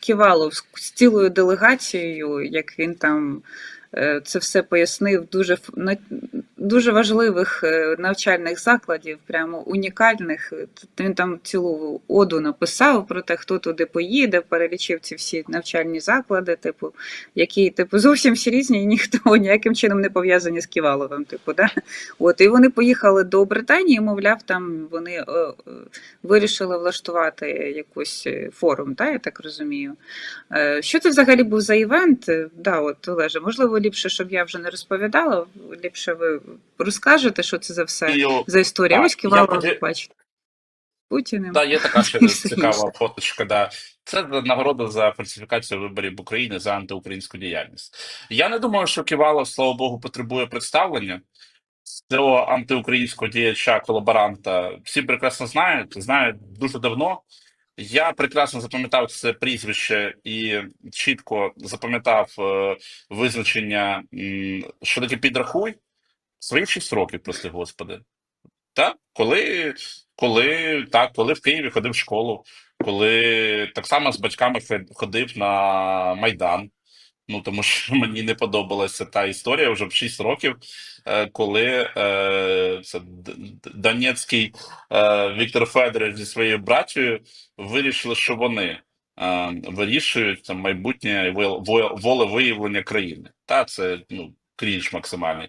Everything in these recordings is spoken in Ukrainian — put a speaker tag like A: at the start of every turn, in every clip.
A: Ківалов з цілою делегацією, як він там е, це все пояснив, дуже дуже важливих е, навчальних закладів, прямо унікальних. Він там цілу оду написав про те, хто туди поїде, перелічив ці всі навчальні заклади, типу, які типу зовсім всі різні, і ніхто ніяким чином не пов'язані з Ківаловим. Типу, да? От і вони поїхали до Британії, мовляв, там вони е, е, вирішили влаштувати якийсь форум, да, я так розумію. Що це взагалі був за івент? Да, от Олеже, можливо, ліпше, щоб я вже не розповідала. Ліпше ви розкажете, що це за все
B: І,
A: за історія.
B: так,
A: Ось
B: я
A: Ківалов, бачите. Путіним.
B: Да, є така ще цікава фоточка. Да. Це нагорода за фальсифікацію виборів в Україні за антиукраїнську діяльність. Я не думаю, що Ківалов, слава Богу, потребує представлення цього антиукраїнського діяча колаборанта. Всі прекрасно знають, знають дуже давно. Я прекрасно запам'ятав це прізвище і чітко запам'ятав е, визначення, що таке підрахуй свої 6 років, прости господи. Так, коли, коли, так, коли в Києві ходив в школу, коли так само з батьками ходив на Майдан. Ну, тому що мені не подобалася та історія вже в 6 років, е, коли е, це Донецький е, Віктор Федорович зі своєю братією вирішили, що вони вирішують там майбутнє вол- во- волевиявлення країни. Та це ну, крінж максимальний.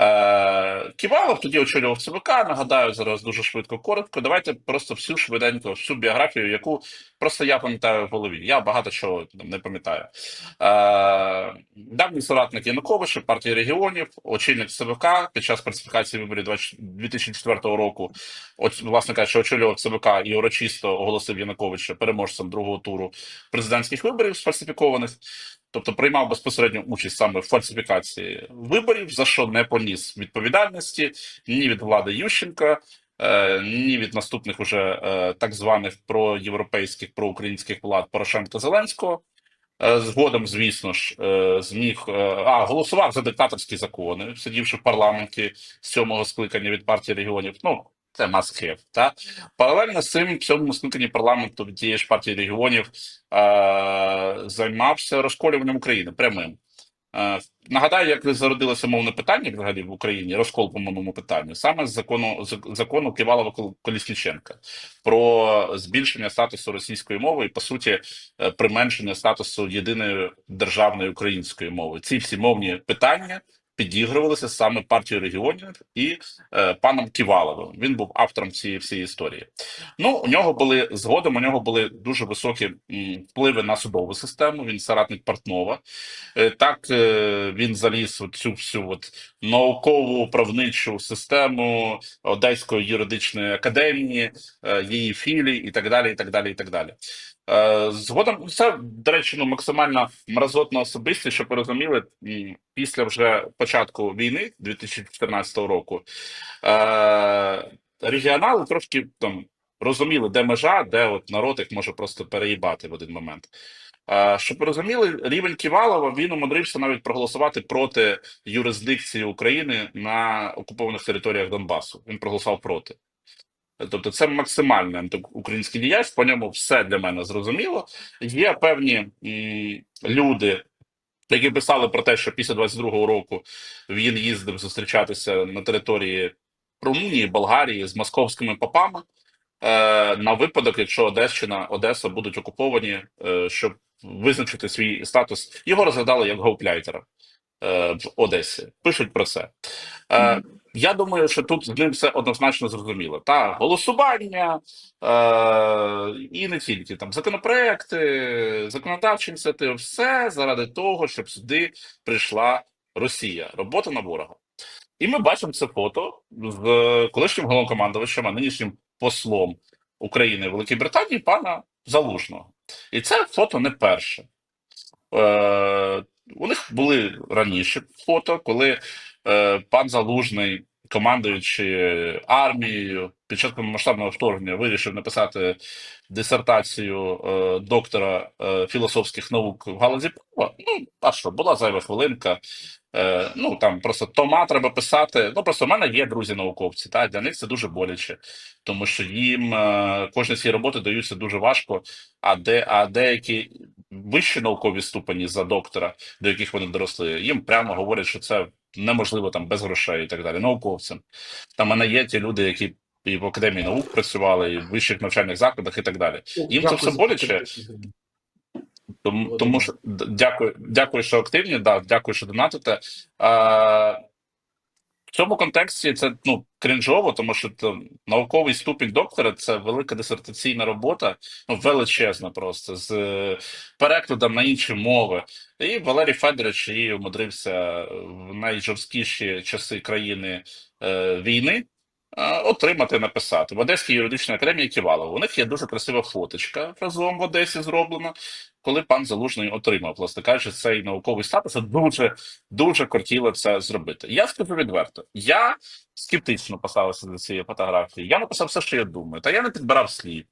B: Е, Ківалов тоді очолював ЦВК. Нагадаю зараз дуже швидко, коротко. Давайте просто всю швиденько, всю біографію, яку просто я пам'ятаю в голові. Я багато чого там не пам'ятаю. Е, давній соратник Януковича, партії регіонів, очільник ЦВК під час фальсифікації виборів 20 2004 року, от, власне кажучи, очолював ЦВК і урочисто оголосив Януковича переможцем другого туру президентських виборів сфальсифікованих. Тобто приймав безпосередню участь саме в фальсифікації виборів, за що не поніс відповідальності ні від влади Ющенка, е, ні від наступних уже е, так званих проєвропейських проукраїнських влад Порошенка Зеленського. Е, Згодом, звісно ж, зміг а голосував за диктаторські закони, сидівши в парламенті сьомого скликання від партії регіонів. Ну це must та паралельно з цим в цьому скликанні парламенту від тієї ж партії регіонів е, займався розколюванням України прямим. Е, Нагадаю, як зародилося мовне питання взагалі в Україні, розкол по мовному питанню, саме з закону закону Ківалова Колісніченка про збільшення статусу російської мови і по суті е, применшення статусу єдиної державної української мови. Ці всі мовні питання підігрувалися саме партією регіонів і е, паном Ківаловим. Він був автором цієї всієї історії. Ну, у нього були згодом. У нього були дуже високі впливи на судову систему. Він соратник Портнова. Е, Так е, він заліз в цю всю от наукову правничу систему Одеської юридичної академії, е, її філій і так далі. І так далі, і так далі. Е, Згодом це, до речі, ну максимально мразотна особистість, щоб ви розуміли, після вже початку війни 2014 року е, регіонали трошки там розуміли, де межа, де от народ їх може просто переїбати в один момент. Е, Щоб ви розуміли, рівень Ківалова він умудрився навіть проголосувати проти юрисдикції України на окупованих територіях Донбасу. Він проголосував проти. Тобто, це максимальний антиукраїнський діяч, по ньому все для мене зрозуміло. Є певні люди, які писали про те, що після 22-го року він їздив зустрічатися на території Румунії, Болгарії з московськими попами е, на випадок, якщо Одещина, Одеса будуть окуповані, е, щоб визначити свій статус. Його розглядали як гоупляйтера е, в Одесі. Пишуть про це. Е, я думаю, що тут з ним все однозначно зрозуміло. Та голосування е, і не тільки там законопроекти, законодавчі ініціативи, все заради того, щоб сюди прийшла Росія. Робота на ворога. І ми бачимо це фото з колишнім головнокомандувачем, а нинішнім послом України в Великій Британії, пана Залужного. І це фото не перше. Е, у них були раніше фото, коли пан Залужний, командуючи армією, під час повномасштабного вторгнення вирішив написати дисертацію е, доктора е, філософських наук в галузі права. Ну, а що, була зайва хвилинка. Е, ну там просто тома треба писати. Ну просто в мене є друзі-науковці, та для них це дуже боляче, тому що їм е, кожні ці роботи даються дуже важко, а де а деякі вищі наукові ступені за доктора, до яких вони доросли, їм прямо говорять, що це неможливо там без грошей і так далі. Науковцям. Там мене є ті люди, які і в академії наук працювали, і в вищих навчальних закладах, і так далі. Їм це все боляче. Тому, тому що дякую, дякую, що активні. Да, дякую, що донатите. А, цьому контексті це ну крінжово, тому що то, науковий ступінь доктора це велика дисертаційна робота, ну величезна просто з е, перекладом на інші мови. І Валерій Федорович її умудрився в найжорсткіші часи країни е, війни. Отримати написати в Одеській юридичній академії Ківалова. У них є дуже красива фоточка разом в Одесі зроблена, коли пан Залужний отримав, власне кажучи, цей науковий статус. Дуже дуже кортіло це зробити. Я скажу відверто, я скептично поставився до цієї фотографії. Я написав все, що я думаю, та я не підбирав слів.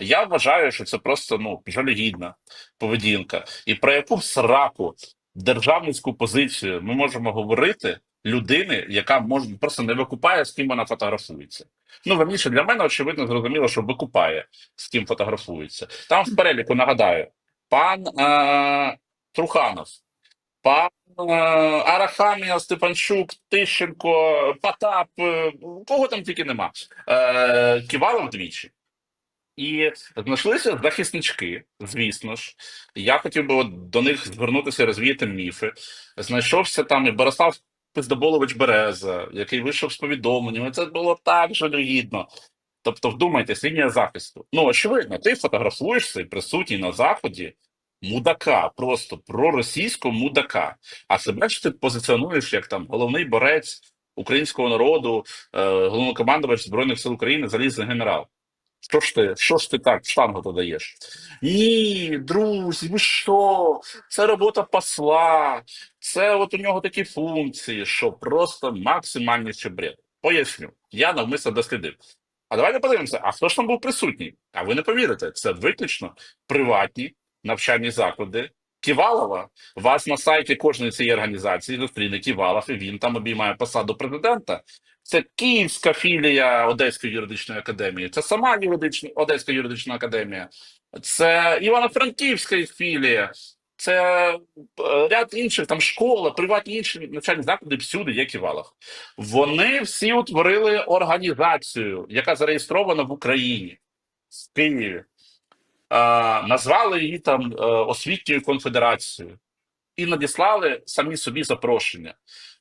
B: Я вважаю, що це просто ну жалюгідна поведінка. І про яку сраку державницьку позицію ми можемо говорити людини, яка може просто не викупає, з ким вона фотографується. Ну, верніше, для мене очевидно зрозуміло, що викупає, з ким фотографується. Там в переліку нагадаю, пан е- Труханов, пан е- Арахамія, Степанчук, Тищенко, Потап, е, кого там тільки нема. Е- Ківалов двічі. І знайшлися захиснички, звісно ж. Я хотів би от до них звернутися розвіяти міфи. Знайшовся там і Борислав Пиздоболович Береза, який вийшов з повідомленням. І Це було так жалюгідно. Тобто, вдумайтесь, лінія захисту. Ну, очевидно, ти фотографуєшся і присутній на заході мудака, просто проросійського мудака. А себе ж ти позиціонуєш як там головний борець українського народу, е, головнокомандувач Збройних сил України, залізний генерал. Що ж ти, що ж ти так штангу додаєш? Ні, друзі, ви що? Це робота посла, це от у нього такі функції, що просто максимальніший бред. Поясню, я навмисно дослідив. А давайте подивимося, а хто ж там був присутній? А ви не повірите, це виключно приватні навчальні заклади Ківалова. Вас на сайті кожної цієї організації зустріне Ківалов, і він там обіймає посаду президента. Це Київська філія Одеської юридичної академії, це сама юридична Одеська юридична академія, це Івано-Франківська філія, це е, ряд інших там школа, приватні інші навчальні заклади, всюди є Ківалов. Вони всі утворили організацію, яка зареєстрована в Україні, в Києві. А, назвали її там е, освітньою конфедерацією і надіслали самі собі запрошення.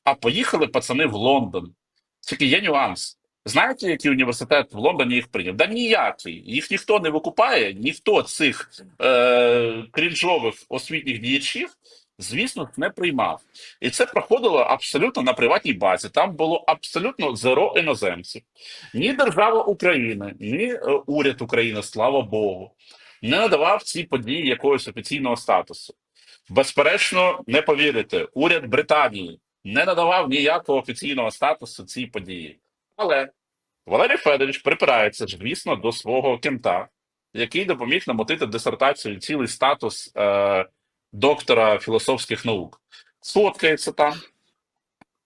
B: А поїхали пацани в Лондон. Тільки є нюанс. Знаєте, який університет в Лондоні їх прийняв? Да ніякий. Їх ніхто не викупає, ніхто цих е, крінжових освітніх діячів, звісно, не приймав. І це проходило абсолютно на приватній базі. Там було абсолютно зеро іноземців. Ні держава України, ні е, уряд України, слава Богу, не надавав цій події якогось офіційного статусу. Безперечно, не повірите, уряд Британії не надавав ніякого офіційного статусу цій події. Але Валерій Федорович припирається звісно, до свого кента, який допоміг намотити дисертацію цілий статус е, доктора філософських наук. Фоткається там,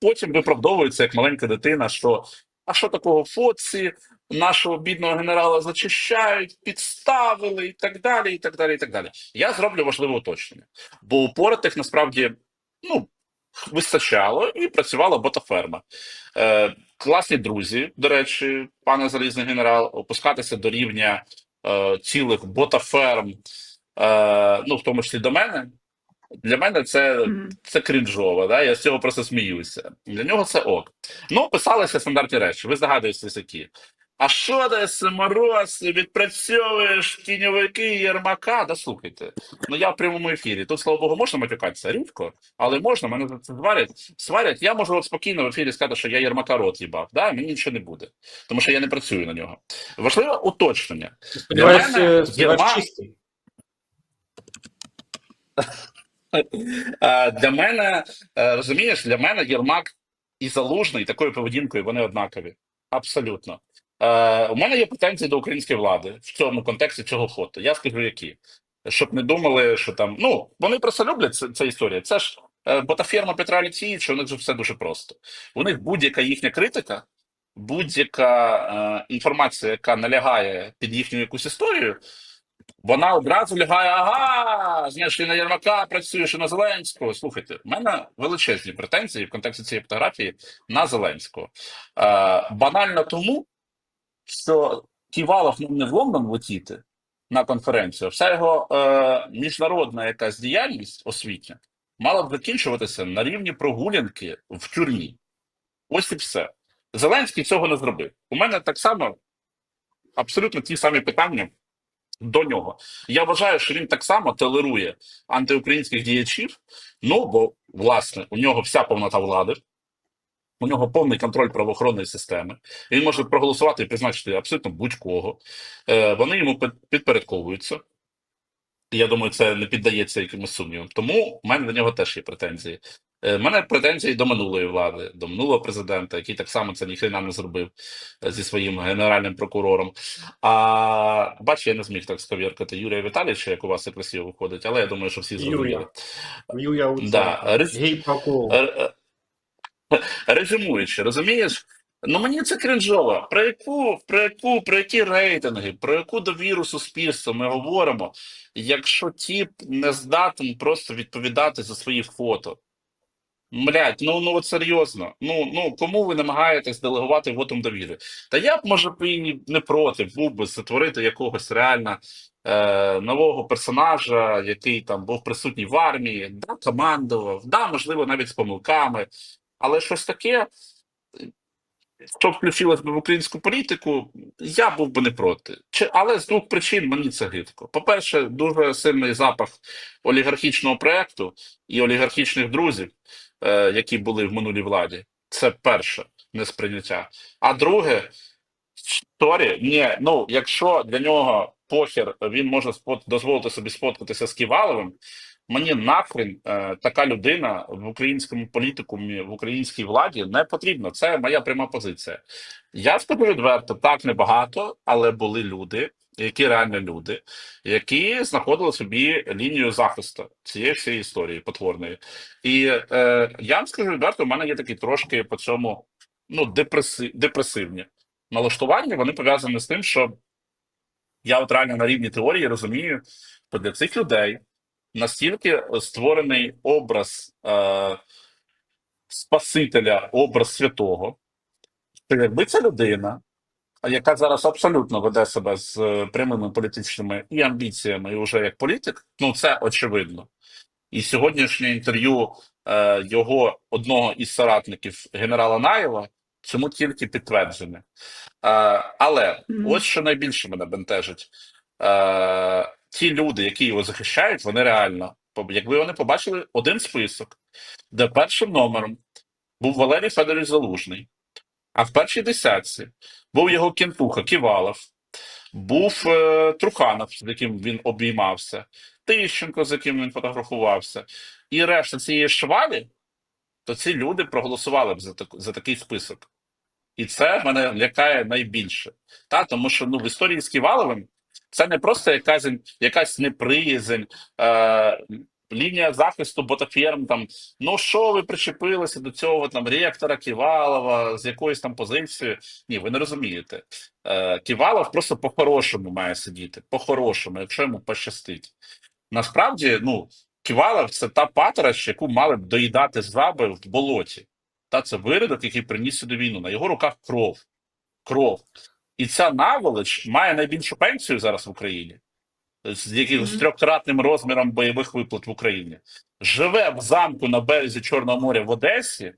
B: потім виправдовується як маленька дитина, що а що такого в фотці, нашого бідного генерала зачищають, підставили і так далі. і так далі, і так далі. Я зроблю важливе уточнення, бо упоротих насправді ну, вистачало і працювала ботаферма. Е, класні друзі, до речі, пане залізний генерал, опускатися до рівня е, цілих ботаферм, е, ну в тому числі до мене. Для мене це, це крінжово, да? я з цього просто сміюся. Для нього це ок. Ну, писалися стандартні речі, ви здогадуєтесь, які. А що ти, мороз, відпрацьовуєш тіньовики Єрмака? Да слухайте. Ну я в прямому ефірі. Тут, слава Богу, можна матюкатися рідко, але можна, мене за це сварять. сварять. Я можу от спокійно в ефірі сказати, що я Єрмака рот їбав. Да? Мені нічого не буде, тому що я не працюю на нього. Важливе уточнення. Для мене
C: е,
B: Єрмак- Для мене, е, розумієш, для мене Єрмак і Залужний такою поведінкою вони однакові. Абсолютно. Е, У мене є претензії до української влади в цьому контексті цього фото. Я скажу, які. Щоб не думали, що там. Ну, вони просто люблять це, ця історія. Це ж е, ботаферма Петра Олексійовича, у них же все дуже просто. У них будь-яка їхня критика, будь-яка е, інформація, яка налягає під їхню якусь історію, вона одразу лягає, ага, знаєш, на Єрмака працюєш і на Зеленського. Слухайте, в мене величезні претензії в контексті цієї фотографії на Зеленського. Е, банально тому, що Ківалов ну, не в Лондон летіти на конференцію, вся його е, міжнародна якась діяльність освітня мала б закінчуватися на рівні прогулянки в тюрмі. Ось і все. Зеленський цього не зробив. У мене так само абсолютно ті самі питання до нього. Я вважаю, що він так само толерує антиукраїнських діячів. Ну, бо, власне, у нього вся повнота влади, у нього повний контроль правоохоронної системи. Він може проголосувати і призначити абсолютно будь-кого. Е, вони йому підпорядковуються. Я думаю, це не піддається якимось сумнівам. Тому в мене до нього теж є претензії. Е, в мене претензії до минулої влади, до минулого президента, який так само це ніхрена не зробив е, зі своїм генеральним прокурором. А бач, я не зміг так сковіркати Юрія Віталійовича, як у вас це красиво виходить, але я думаю, що всі зрозуміли.
C: Юрія. У
B: Да,
C: гей-прокол.
B: Р- е, Резюмуючи, розумієш? Ну мені це крінжово. Про яку, про яку, про які рейтинги, про яку довіру суспільства ми говоримо, якщо тіп не здатен просто відповідати за свої фото. Блять, ну ну от серйозно. Ну ну кому ви намагаєтесь делегувати вотом довіри? Та я б може б і не проти був би створити якогось реально е, нового персонажа, який там був присутній в армії, да, командував, да, можливо, навіть з помилками, але щось таке, що включилось би в українську політику, я був би не проти. Чи, але з двох причин мені це гидко. По-перше, дуже сильний запах олігархічного проекту і олігархічних друзів, е, які були в минулій владі. Це перше несприйняття. А друге, сорі, ні, ну якщо для нього похер він може дозволити собі сфоткатися з Ківаловим, мені нахрен е, така людина в українському політикумі, в українській владі не потрібна. Це моя пряма позиція. Я скажу відверто, так небагато, але були люди, які реально люди, які знаходили собі лінію захисту цієї всієї історії потворної. І е, я вам скажу відверто, у мене є такі трошки по цьому ну, депреси, депресивні налаштування. Вони пов'язані з тим, що я от реально на рівні теорії розумію, що для цих людей настільки створений образ е, Спасителя, образ святого, що якби ця людина, яка зараз абсолютно веде себе з е, прямими політичними і амбіціями, і вже як політик, ну це очевидно. І сьогоднішнє інтерв'ю е, його одного із соратників генерала Наєва цьому тільки підтвердження. Е, але
A: Мгм.
B: ось що найбільше мене бентежить. Е, ті люди, які його захищають, вони реально, якби вони побачили один список, де першим номером був Валерій Федорович Залужний, а в першій десятці був його кінтуха Ківалов, був е, Труханов, з яким він обіймався, Тищенко, з яким він фотографувався, і решта цієї швалі, то ці люди проголосували б за, так, за такий список. І це мене лякає найбільше. Та? Тому що ну, в історії з Ківаловим це не просто якась, якась неприязнь, е, лінія захисту ботаферм. Там, ну що ви причепилися до цього там ректора Ківалова з якоюсь там позицією? Ні, ви не розумієте. Е, Ківалов просто по-хорошому має сидіти, по-хорошому, якщо йому пощастить. Насправді, ну, Ківалов це та патрач, яку мали б доїдати жаби в болоті. Та це виродок, який приніс сюди війну. На його руках кров. Кров. І ця наволоч має найбільшу пенсію зараз в Україні, з якихось трьохкратним розміром бойових виплат в Україні. Живе в замку на березі Чорного моря в Одесі.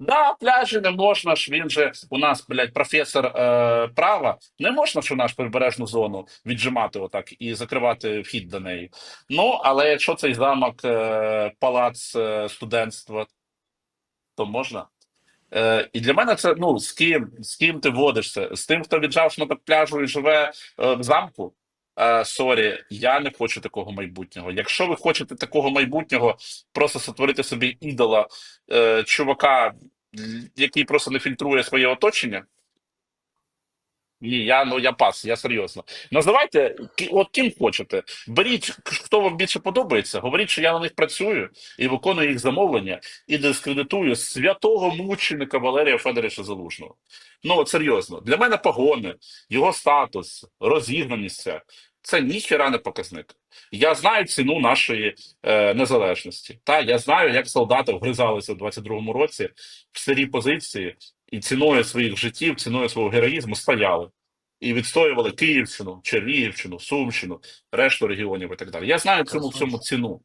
B: Да, пляжі не можна ж. Він же у нас, блядь, професор е, права. Не можна ж у нашу прибережну зону віджимати отак і закривати вхід до неї. Ну, але якщо цей замок е, палац е, студентства, то можна. Е, і для мене це ну з ким з ким ти водишся? З тим, хто віджав шматок пляжу і живе е, в замку. Е, Сорі, я не хочу такого майбутнього. Якщо ви хочете такого майбутнього, просто сотворити собі ідола е, чувака, який просто не фільтрує своє оточення. Ні, я ну я пас, я серйозно. Називайте от ким хочете. Беріть, хто вам більше подобається, говоріть, що я на них працюю і виконую їх замовлення, і дискредитую святого мученика Валерія Федоровича Залужного. Ну от серйозно, для мене погони, його статус, розігнаність Це ніхіра не показник. Я знаю ціну нашої е, незалежності. Та я знаю, як солдати вгризалися в 22-му році в старі позиції і ціною своїх життів, ціною свого героїзму стояли і відстоювали Київщину, Чернігівщину, Сумщину, решту регіонів і так далі. Я знаю цьому всьому ціну.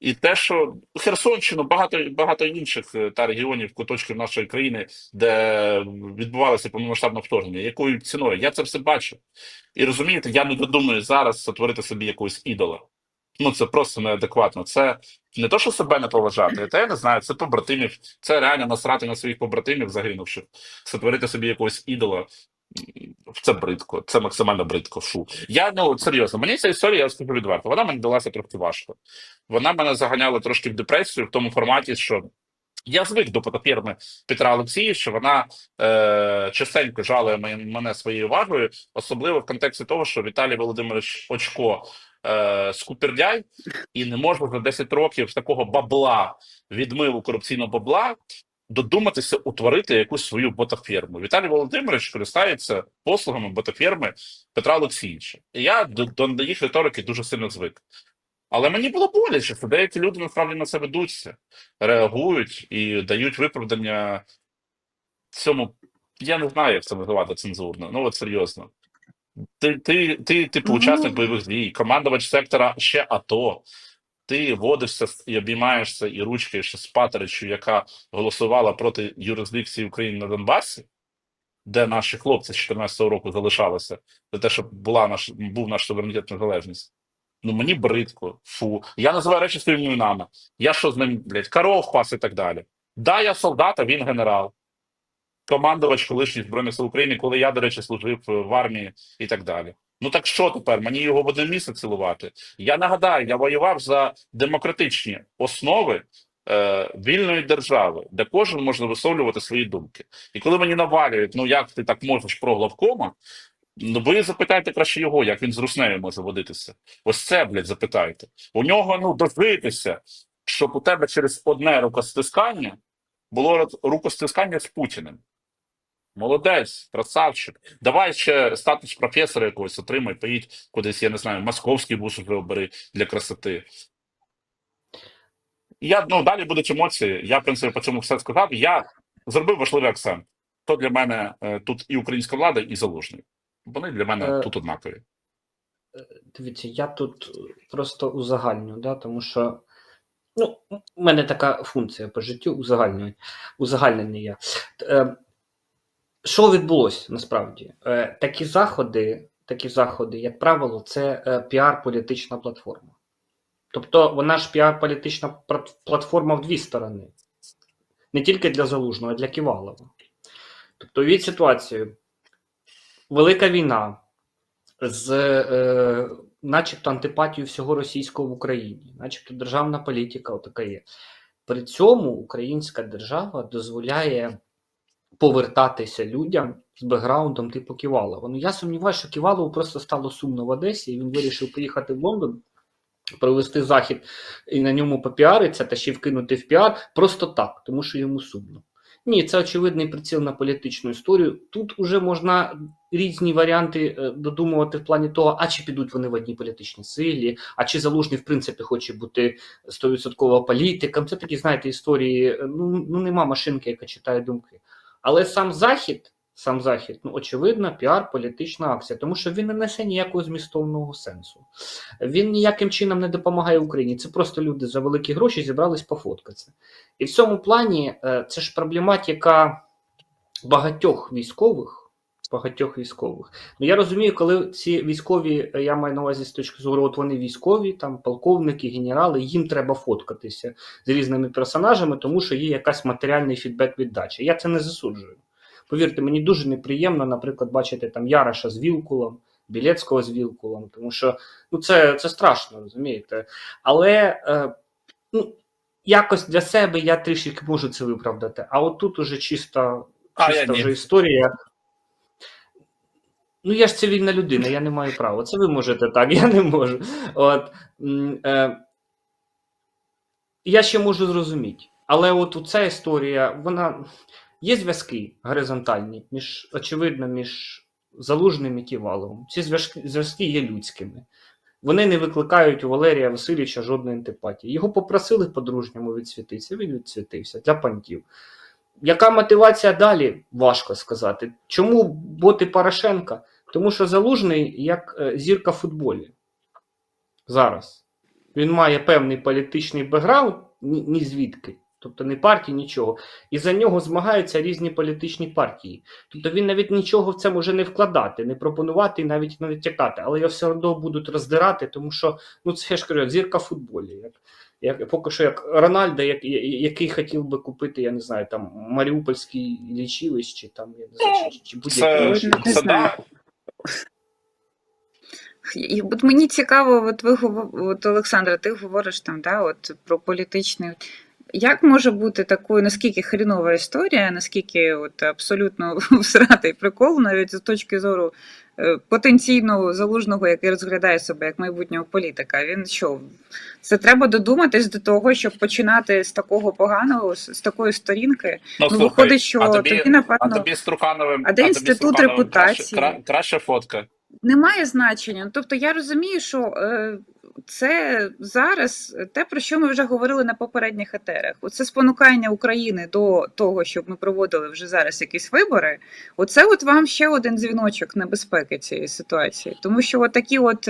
B: І те, що Херсонщину, багато багато інших е, та регіонів, куточків нашої країни, де відбувалося повномасштабне вторгнення, якою ціною я це все бачу. І розумієте, я не додумаю зараз сотворити собі якогось ідола. Ну це просто неадекватно. Це не то, що себе не поважати, та я не знаю, це побратимів, це реально насрати на своїх побратимів, загинувших, сотворити собі якогось ідола. Це бридко, це максимально бридко. Фу. Я ну серйозно, мені ця історія, я скажу відверто, вона мені далася трохи важко. Вона мене заганяла трошки в депресію в тому форматі, що я звик до потопірни Петра Олексійовича, вона е, частенько жалує мене своєю увагою, особливо в контексті того, що Віталій Володимирович Очко е, скупердяй і не може за 10 років з такого бабла, відмиву корупційного бабла, додуматися утворити якусь свою ботаферму. Віталій Володимирович користається послугами ботаферми Петра Олексійовича. Я до, до їх риторики дуже сильно звик. Але мені було боляче, що деякі люди насправді на це ведуться, реагують і дають виправдання цьому. Я не знаю, як це називати цензурно. Ну от серйозно. Ти, ти, ти, типу,
A: Ну.
B: учасник бойових дій, командувач сектора ще АТО. Ти водишся і обіймаєшся і ручкаєшся з Патеричу, яка голосувала проти юрисдикції України на Донбасі, де наші хлопці з 14-го року залишалися за те, щоб була наш, був наш суверенітет незалежність. Ну мені бридко, фу. Я називаю речі своїми іменами. Я що з ним, блядь, коров пас і так далі. Да, я солдат, а він генерал. Командувач колишній Збройних сил України, коли я, до речі, служив е, в армії і так далі. Ну так що тепер? Мені його в одне місце цілувати. Я нагадаю, я воював за демократичні основи е, вільної держави, де кожен може висловлювати свої думки. І коли мені навалюють, ну як ти так можеш про главкома, ну ви запитайте краще його, як він з руснею може водитися. Ось це, блядь, запитайте. У нього ну дожитися, щоб у тебе через одне рукостискання було рукостискання з Путіним. Молодець, красавчик. Давай ще статус професора якогось отримай, поїдь кудись, я не знаю, московський вуз вже обери для красоти. Я, ну, далі будуть емоції. Я, в принципі, по цьому все сказав. Я зробив важливий акцент. То для мене е, тут і українська влада, і залужний. Вони для мене
D: Е,
B: тут однакові.
D: Дивіться, я тут просто узагальню, да, тому що ну, у мене така функція по життю узагальнювання. Узагальнення є. Е, що відбулося насправді? Е, такі заходи, такі заходи, як правило, це е, піар-політична платформа. Тобто вона ж піар-політична платформа в дві сторони. Не тільки для Залужного, а для Ківалова. Тобто, від ситуацію, велика війна з е, начебто антипатією всього російського в Україні, начебто державна політика така є. При цьому українська держава дозволяє повертатися людям з бекграундом типу Ківалова. Ну я сумніваюся, що Ківалову просто стало сумно в Одесі, і він вирішив поїхати в Лондон, провести захід і на ньому попіаритися та ще вкинути в піар просто так, тому що йому сумно. Ні, це очевидний приціл на політичну історію. Тут уже можна різні варіанти е, додумувати в плані того, а чи підуть вони в одній політичній силі, а чи залужний, в принципі, хоче бути 100% політиком. Це такі, знаєте, історії. е, Ну, ну нема машинки, яка читає думки. Але сам захід, сам захід, ну очевидно, піар, політична акція, тому що він не несе ніякого змістовного сенсу. Він ніяким чином не допомагає Україні. Це просто люди за великі гроші зібрались пофоткатися. І в цьому плані е, це ж проблематика багатьох військових. Багатьох військових. Ну я розумію, коли ці військові, е, я маю на увазі з точки зору, от вони військові, там полковники, генерали, їм треба фоткатися з різними персонажами, тому що є якась матеріальний фідбек віддачі. Я це не засуджую. Повірте, мені дуже неприємно, наприклад, бачити там Яроша з Вілкулом, Білецького з Вілкулом, тому що ну, це, це страшно, розумієте. Але е, ну, якось для себе я трішки можу це виправдати. А от тут уже чиста,
B: А, я
D: чиста
B: ні.
D: історія. Ну, я ж цивільна людина, я не маю права. Це ви можете так, я не можу. От, е, я ще можу зрозуміти. Але от ця історія, вона є зв'язки горизонтальні, між, очевидно, між Залужним і Ківаловим. Ці зв'язки, є людськими. Вони не викликають у Валерія Васильовича жодної антипатії. Його попросили по-дружньому відсвітитися, він відсвітився для пантів. Яка мотивація далі? Важко сказати. Чому боти Порошенка? Тому що залужний як е, зірка в футболі. Зараз. Він має певний політичний бекграунд, ні, ні звідки. Тобто не партії, нічого. І за нього змагаються різні політичні партії. Тобто він навіть нічого в це може не вкладати, не пропонувати і навіть не натякати. Але його все одно будуть роздирати, тому що ну це ж кажу, зірка в футболі. Як, як, поки що як Рональдо, як, який хотів би купити, я не знаю, там Маріупольський чи там я не знаю, чи, чи будь-який
A: І от мені цікаво, от ви от Олександра, ти говориш там, да, от про політичний. Як може бути такою, наскільки хрінова історія, наскільки от абсолютно всратий прикол, навіть з точки зору е, потенційного залужного, який розглядає себе як майбутнього політика. Він що? Це треба додуматись до того, щоб починати з такого поганого, з такої сторінки.
B: ну,
A: Ну,
B: слухай,
A: виходить, що
B: а тобі,
A: тобі,
B: а тобі з Трухановим,
A: А де
B: з
A: інститут репутації?
B: Краще, краще фотка.
A: Немає значення. Ну, Тобто я розумію, що е, це зараз те, про що ми вже говорили на попередніх етерах. Оце спонукання України до того, щоб ми проводили вже зараз якісь вибори. Оце от вам ще один дзвіночок небезпеки цієї ситуації, тому що от такі от.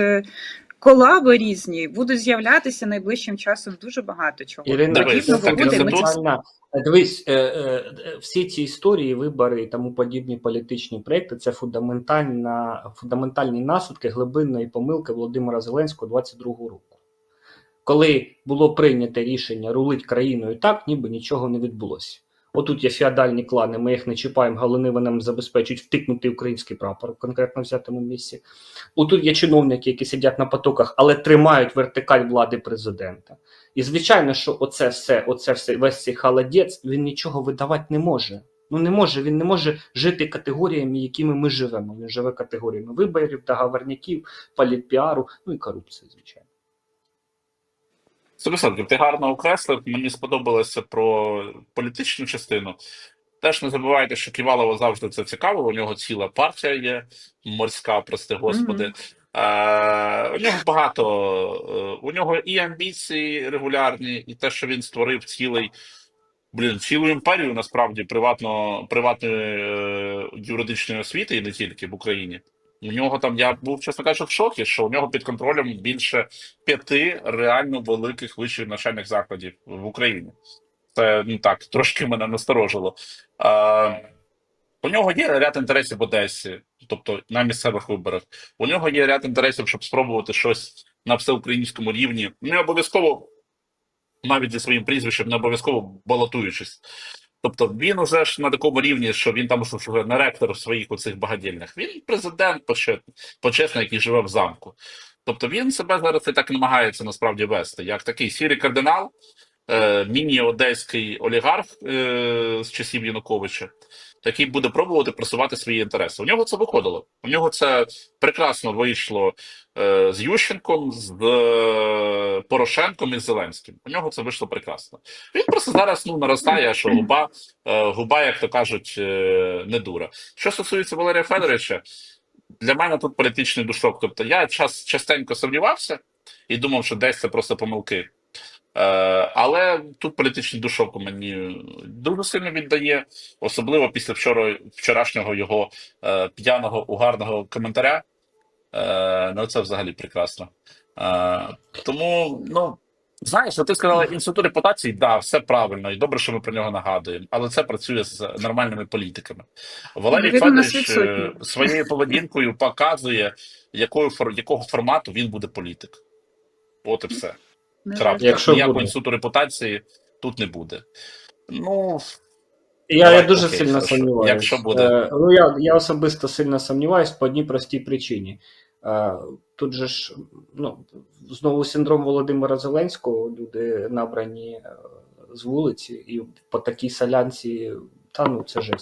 A: Колаби різні будуть з'являтися найближчим часом дуже багато чого.
D: Ірина,
B: Дивись, так,
A: буде. Ми
D: фундаментальна. Дивись, е, е, всі ці історії, вибори і тому подібні політичні проекти це фундаментальна, фундаментальні наслідки глибинної помилки Володимира Зеленського 22-го року. Коли було прийнято рішення рулить країною так, ніби нічого не відбулося. Отут є феодальні клани, ми їх не чіпаємо, головне вони нам забезпечують втикнути український прапор в конкретно взятому місці. Отут є чиновники, які сидять на потоках, але тримають вертикаль влади президента. І звичайно, що оце все, оце все, весь цей холодець, він нічого видавати не може. Ну не може, він не може жити категоріями, якими ми живемо. Він живе категоріями виборів, договорників, політпіару, ну і корупції, звичайно.
B: Сто ти гарно окреслив. Мені сподобалося про політичну частину. Теж не забувайте, що Ківалова завжди це цікаво. У нього ціла партія є морська, прости господи. Е, у нього багато. е, У нього і амбіції регулярні, і те, що він створив цілий. Блін, цілу імперію насправді приватно, приватної е, юридичної освіти і не тільки в Україні. У нього там я був, чесно кажучи, в шокі, що у нього під контролем більше п'яти реально великих вищих навчальних закладів в Україні. Це ну так, трошки мене насторожило. Е, у нього є ряд інтересів в Одесі, тобто на місцевих виборах. У нього є ряд інтересів, щоб спробувати щось на всеукраїнському рівні. Не обов'язково навіть зі своїм прізвищем, не обов'язково балотуючись. Тобто він уже ж на такому рівні, що він там що не ректор своїх оцих багадільних. Він президент почесний, який живе в замку. Тобто він себе зараз і так намагається насправді вести, як такий сірий кардинал, е, міні-одеський олігарх е, з часів Януковича, який буде пробувати просувати свої інтереси. У нього це виходило. У нього це прекрасно вийшло е, з Ющенком, з е, Порошенком і з Зеленським. У нього це вийшло прекрасно. Він просто зараз ну наростає, що губа, е, губа, як то кажуть, е, не дура. Що стосується Валерія Федоровича, для мене тут політичний душок. Тобто я час частенько сумнівався і думав, що десь це просто помилки. Е, але тут політичний душок у мені дуже сильно віддає, особливо після вчора, вчорашнього його е, п'яного угарного коментаря. Е, ну, це взагалі прекрасно. Е, тому, ну, знаєш, ти сказала інститут репутації, да, все правильно, і добре, що ми про нього нагадуємо, але це працює з нормальними політиками. Валерій Федорович е, своєю поведінкою показує, якою, якого формату він буде політик. От і все. Крапка.
D: Якщо
B: Ніякого
D: буде.
B: інституту репутації тут не буде. Ну,
D: Я,
B: Давай,
D: я дуже
B: окей,
D: сильно сумніваюся.
B: Якщо буде.
D: Е, ну, я, я особисто сильно сумніваюся по одній простій причині. Е, тут же ж ну, знову синдром Володимира Зеленського, люди набрані е, з вулиці, і по такій солянці, та ну це жесть.